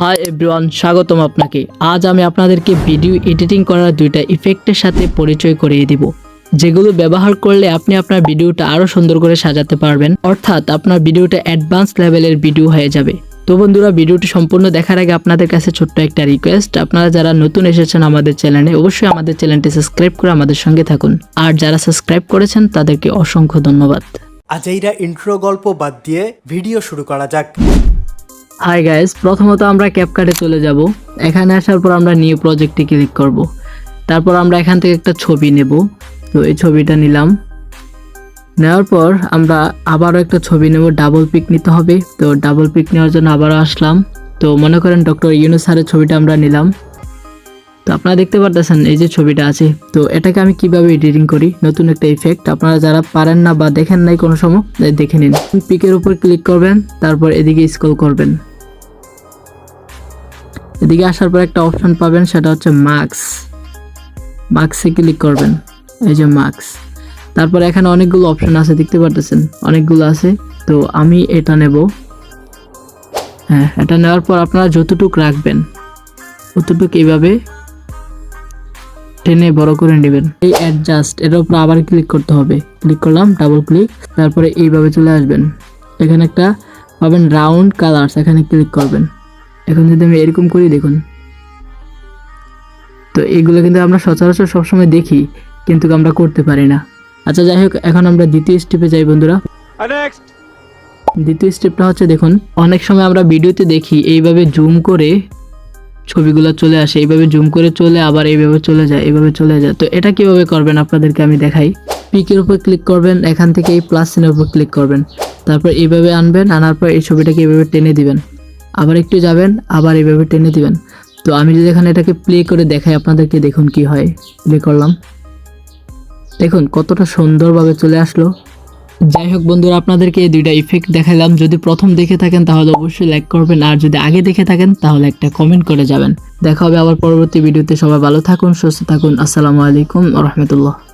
Hi everyone, স্বাগতম আপনাকে। আজ আমি আপনাদেরকে ভিডিও এডিটিং করার দুইটা ইফেক্টের সাথে পরিচয় করিয়ে দিব, যেগুলো ব্যবহার করলে আপনি আপনার ভিডিওটা আরও সুন্দর করে সাজাতে পারবেন, অর্থাৎ আপনার ভিডিওটা অ্যাডভান্স লেভেলের ভিডিও হয়ে যাবে। তো বন্ধুরা, ভিডিওটি সম্পূর্ণ দেখার আগে আপনাদের কাছে ছোট্ট একটা রিকোয়েস্ট আপনারা যারা নতুন এসেছেন আমাদের চ্যানেলে অবশ্যই আমাদের চ্যানেলটি সাবস্ক্রাইব করে আমাদের সঙ্গে থাকুন। আর যারা সাবস্ক্রাইব করেছেন, তাদেরকে অসংখ্য ধন্যবাদ। আজাইরা ইন্ট্রো গল্প বাদ দিয়ে ভিডিও শুরু করা যাক। হাই গাইস প্রথমত আমরা ক্যাপকাটে চলে যাব। এখানে আসার পর আমরা নিউ প্রজেক্টে ক্লিক করব। তারপর আমরা এখান থেকে একটা ছবি নেব। তো এই ছবিটা নিলাম। নেওয়ার পর আমরা আবারও একটা ছবি নেব ডাবল পিক নিতে হবে। তো ডাবল পিক নেওয়ার জন্য আবারও আসলাম। তো মনে করেন ডক্টর ইউনুস স্যারের ছবিটা আমরা নিলাম। তো আপনারা দেখতে পারতেছেন এই যে ছবিটা আছে। তো এটাকে আমি কীভাবে এডিটিং করি? নতুন একটা ইফেক্ট আপনারা যারা পারেন না বা দেখেন নাই কোনো সময় দেখে নিন। পিকের উপর ক্লিক করবেন, তারপর এদিকে স্ক্রল করবেন। এদিকে আসার পর একটা অপশন পাবেন, সেটা হচ্ছে মার্কস মার্কসে ক্লিক করবেন, এই যে মার্কস তারপর এখানে অনেকগুলো অপশন আছে, দেখতে পারতেছেন? অনেকগুলো আছে, তো আমি এটা নেব। হ্যাঁ এটা নেওয়ার পর আপনারা যতটুক রাখবেন ততটুক এইভাবে টেনে বড় করে নেবেন। এই অ্যাডজাস্ট এটার উপর আবার ক্লিক করতে হবে। ক্লিক করলাম ডাবল ক্লিক তারপরে এইভাবে চলে আসবেন। এখানে একটা পাবেন রাউন্ড কালার্স এখানে ক্লিক করবেন। এখন যদি আমি এরকম করি দেখুন। তো এগুলো কিন্তু আমরা সচরাচর সবসময় দেখি কিন্তু আমরা করতে পারি না। আচ্ছা যাই হোক এখন আমরা দ্বিতীয় স্টেপে যাই বন্ধুরা। দ্বিতীয় স্টেপটা হচ্ছে দেখুন অনেক সময় আমরা ভিডিওতে দেখি এইভাবে জুম করে ছবিগুলো চলে আসে এইভাবে জুম করে চলে আবার এইভাবে চলে যায় এইভাবে চলে যায়। তো এটা কীভাবে করবেন আপনাদেরকে আমি দেখাই। পিকের উপর ক্লিক করবেন এখান থেকে এই প্লাস চিনের উপর ক্লিক করবেন। তারপর এইভাবে আনবেন আনার পর এই ছবিটাকে এইভাবে টেনে দিবেন। আবার একটু যাবেন, আবার এইভাবে টেনে দিবেন। তো আমি যদি এখানে এটাকে প্লে করে দেখাই, আপনাদেরকে দেখুন কি হয়। প্লে করলাম। দেখুন, কতটা সুন্দরভাবে চলে আসলো। যাই হোক বন্ধুরা, আপনাদেরকে এই দুইটা ইফেক্ট দেখালাম। যদি প্রথম দেখে থাকেন, তাহলে অবশ্যই লাইক করবেন। আর যদি আগে দেখে থাকেন, তাহলে একটা কমেন্ট করে যাবেন। দেখা হবে আবার পরবর্তী ভিডিওতে সবাই ভালো থাকুন, সুস্থ থাকুন। আসসালামু আলাইকুম রহমতুল্লাহ।